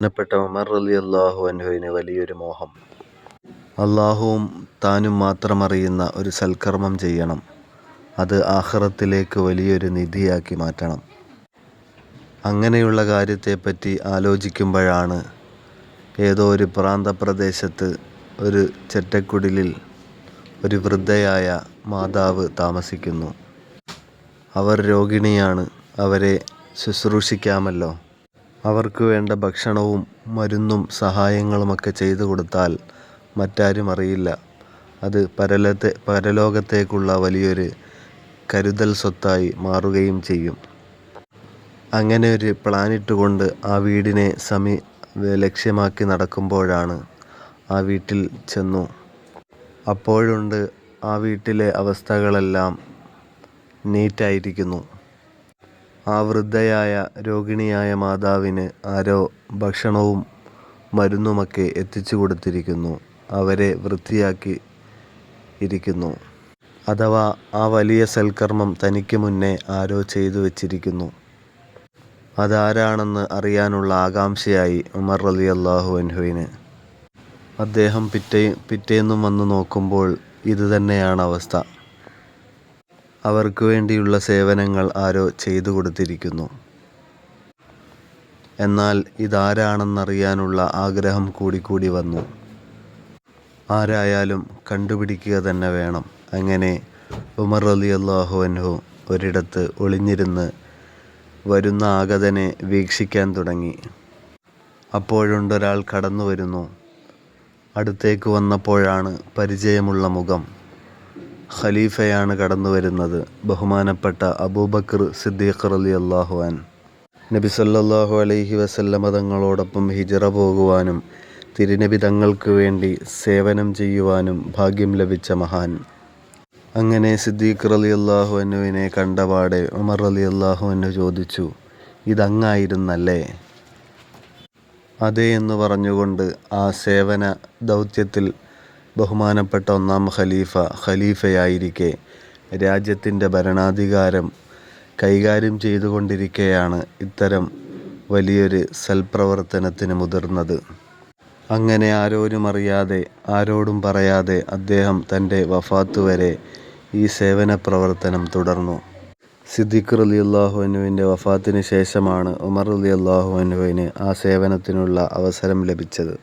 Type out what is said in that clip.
ബഹുമാനപ്പെട്ട ഉമർ റളിയല്ലാഹു അൻഹുവിന് വലിയൊരു മോഹം. അള്ളാഹുവും താനും മാത്രമറിയുന്ന ഒരു സൽക്കർമ്മം ചെയ്യണം. അത് ആഹ്റത്തിലേക്ക് വലിയൊരു നിധിയാക്കി മാറ്റണം. അങ്ങനെയുള്ള കാര്യത്തെപ്പറ്റി ആലോചിക്കുമ്പോഴാണ് ഏതോ ഒരു പ്രാന്തപ്രദേശത്ത് ഒരു ചെറ്റക്കുടിലിൽ ഒരു വൃദ്ധയായ മാതാവ് താമസിക്കുന്നു. അവർ രോഗിണിയാണ്. അവരെ ശുശ്രൂഷിക്കാമല്ലോ. അവർക്ക് വേണ്ട ഭക്ഷണവും മരുന്നും സഹായങ്ങളുമൊക്കെ ചെയ്തു കൊടുത്താൽ മറ്റാരും അറിയില്ല. അത് പരലത്തെ പരലോകത്തേക്കുള്ള വലിയൊരു കരുതൽ സ്വത്തായി മാറുകയും ചെയ്യും. അങ്ങനെ ഒരു പ്ലാനിട്ടുകൊണ്ട് ആ വീടിനെ സമീ ലക്ഷ്യമാക്കി നടക്കുമ്പോഴാണ് ആ വീട്ടിൽ ചെന്നു. അപ്പോഴുണ്ട് ആ വീട്ടിലെ അവസ്ഥകളെല്ലാം നീറ്റായിരിക്കുന്നു. ആ വൃദ്ധയായ രോഗിണിയായ മാതാവിന് ആരോ ഭക്ഷണവും മരുന്നുമൊക്കെ എത്തിച്ചു കൊടുത്തിരിക്കുന്നു. അവരെ വൃത്തിയാക്കി ഇരിക്കുന്നു. അഥവാ ആ വലിയ സൽക്കർമ്മം തനിക്ക് മുന്നേ ആരോ ചെയ്തു വച്ചിരിക്കുന്നു. അതാരാണെന്ന് അറിയാനുള്ള ആകാംക്ഷയായി ഉമർ അലി അള്ളാഹു അൻഹുവിന്. അദ്ദേഹം പിറ്റേ പിറ്റേന്നും വന്ന് നോക്കുമ്പോൾ ഇത് തന്നെയാണ് അവസ്ഥ. അവർക്ക് വേണ്ടിയുള്ള സേവനങ്ങൾ ആരോ ചെയ്തു കൊടുത്തിരിക്കുന്നു. എന്നാൽ ഇതാരാണെന്നറിയാനുള്ള ആഗ്രഹം കൂടിക്കൂടി വന്നു. ആരായാലും കണ്ടുപിടിക്കുക തന്നെ വേണം. അങ്ങനെ ഉമർ അലി അള്ളാഹു അൻഹു ഒരിടത്ത് ഒളിഞ്ഞിരുന്ന് വരുന്ന ആഗതനെ വീക്ഷിക്കാൻ തുടങ്ങി. അപ്പോഴുണ്ടൊരാൾ കടന്നു വരുന്നു അടുത്തേക്ക് വന്നപ്പോഴാണ് പരിചയമുള്ള മുഖം. ഖലീഫയാണ് കടന്നു വരുന്നത് ബഹുമാനപ്പെട്ട അബൂബക്കർ സിദ്ദീഖ് അലി അള്ളാഹുവാൻ നബി സല്ലാഹു അലൈഹി വസല്ലമ തങ്ങളോടൊപ്പം ഹിജറ പോകുവാനും തിരുനബി തങ്ങൾക്ക് വേണ്ടി സേവനം ചെയ്യുവാനും ഭാഗ്യം ലഭിച്ച മഹാൻ. അങ്ങനെ സിദ്ദീഖ് റളിയല്ലാഹു അനുവിനെ കണ്ടപാടെ ഉമർ റളിയല്ലാഹു അനു ചോദിച്ചു ഇതങ്ങായിരുന്നല്ലേ? അതെ എന്ന് പറഞ്ഞുകൊണ്ട് ആ സേവന ദൗത്യത്തിൽ ബഹുമാനപ്പെട്ട ഒന്നാം ഖലീഫ ഖലീഫയായിരിക്കെ രാജ്യത്തിന്റെ ഭരണാധികാരം കൈകാര്യം ചെയ്തുകൊണ്ടിരിക്കെയാണ് ഇത്തരം വലിയൊരു സൽപ്രവർത്തനത്തിന് മുതിർന്നത്. അങ്ങനെ ആരോരും അറിയാതെ ആരോടും പറയാതെ അദ്ദേഹം തന്റെ വഫാത്ത് വരെ ഈ സേവന പ്രവർത്തനം തുടർന്നു. സിദ്ദിഖ് അലി അള്ളാഹുവിനുവിന്റെ വഫാത്തിന് ശേഷമാണ് ഉമർ അലി അള്ളാഹുവിനുവിന് ആ സേവനത്തിനുള്ള അവസരം ലഭിച്ചത്.